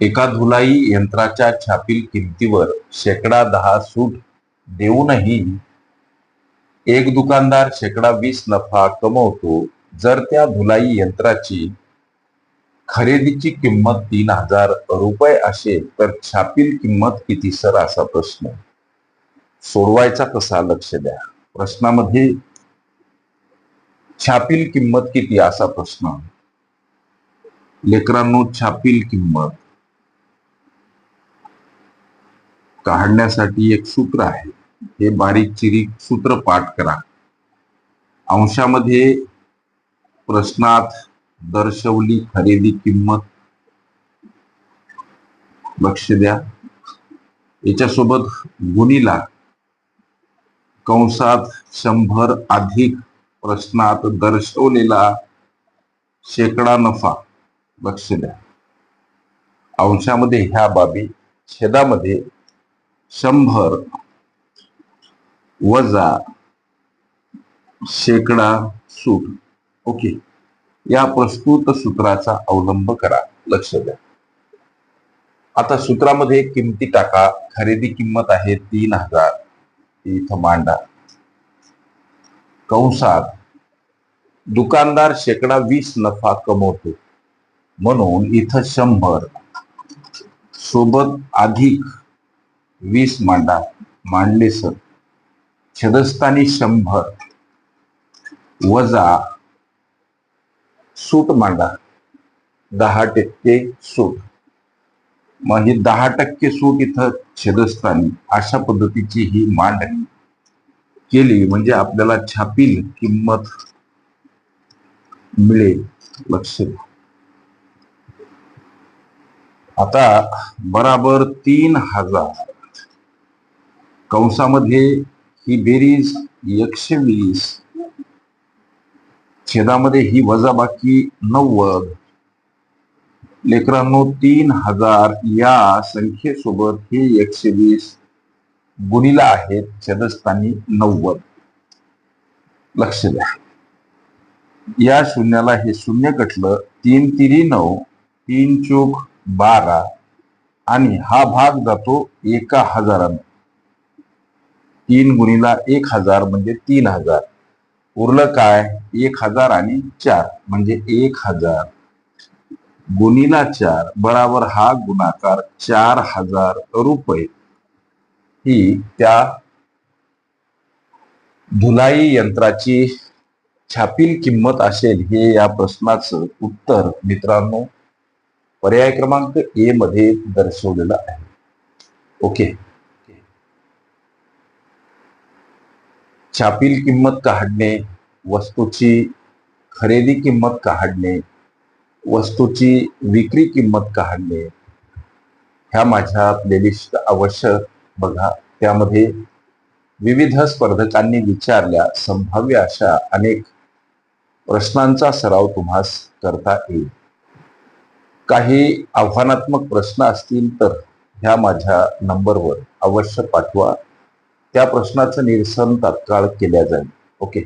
एका धुलाई यंत्राच्या छापील किमतीवर शेकडा दहा सूट देऊनही एक दुकानदार शेकडा वीस नफा कमवतो जर त्या धुलाई यंत्राची खरेदीची किंमत तीन हजार रुपये असेल तर छापील किंमत किती सर? असा प्रश्न. सोडवायचा कसा? लक्ष द्या. प्रश्नामध्ये छापील किंमत किती? असा प्रश्न. लेकरांनो छापील किंमत काढण्यासाठी एक सूत्र आहे. हे बारीक चिरीक सूत्र पाठ करा. अंशामध्ये प्रश्नात दर्शवली खरेदी किंमत लक्ष द्या. याच्यासोबत गुणीला कंसात शंभर अधिक प्रश्नात दर्शवलेला शेकडा नफा लक्ष द्या अंशामध्ये ह्या बाबी छेदामध्ये शंभर वजा शेकडा सूट. ओके. या प्रस्तुत सूत्राचा अवलंब करा. लक्ष द्या. आता सूत्रामध्ये किमती टाका. खरेदी किंमत आहे तीन हजार. ती इथं मांडा. कंसात दुकानदार शेकडा वीस नफा कमवतो. म्हणून इथं शंभर. सोबत अधिक वीस मांडा मांडले सर. छदस्थानी शंभर. वजा सूट मांडा. दहा टक्के सूट. मग ही दहा टक्के सूट इथं छेदस्थानी अशा पद्धतीची ही मांडणी केली म्हणजे आपल्याला छापील किंमत मिळेल. लक्ष द्या. आता बराबर तीन हजार. कंसामध्ये ही बेरीज एकशे वीस छेदामध्ये ही वजाबाकी नव्वद. लेकरांनो तीन हजार या संख्येसोबत हे एकशे वीस गुणीला आहेत छेदस्थानी नव्वद. लक्ष द्या. या शून्याला हे शून्य कटलं तीन तिरी नऊ तीन चोख बारा आणि हा भाग जातो एका हजारानं. तीन गुणीला एक हजार म्हणजे तीन हजार. उरलं काय? एक हजार आणि चार म्हणजे एक हजार. गुणीला चार बराबर हा गुणाकार चार हजार रुपये. ही त्या धुलाई यंत्राची छापील किंमत असेल हे या प्रश्नाचं उत्तर मित्रांनो पर्याय क्रमांक ए मध्ये दर्शवलेला आहे. ओके. छापील किंमत काढणे वस्तूची खरेदी किंमत काढणे वस्तूची विक्री किंमत काढणे ह्या माझ्या प्लेलिस्ट अवश्य बघा. त्यामध्ये विविध स्पर्धकांनी विचारल्या संभाव्य अशा अनेक प्रश्नांचा सराव तुम्हास करता येईल. काही आव्हानात्मक प्रश्न असतील तर ह्या माझ्या नंबरवर अवश्य पाठवा. त्या प्रश्नाचं निरसन तात्काळ केल्या जाईल. ओके?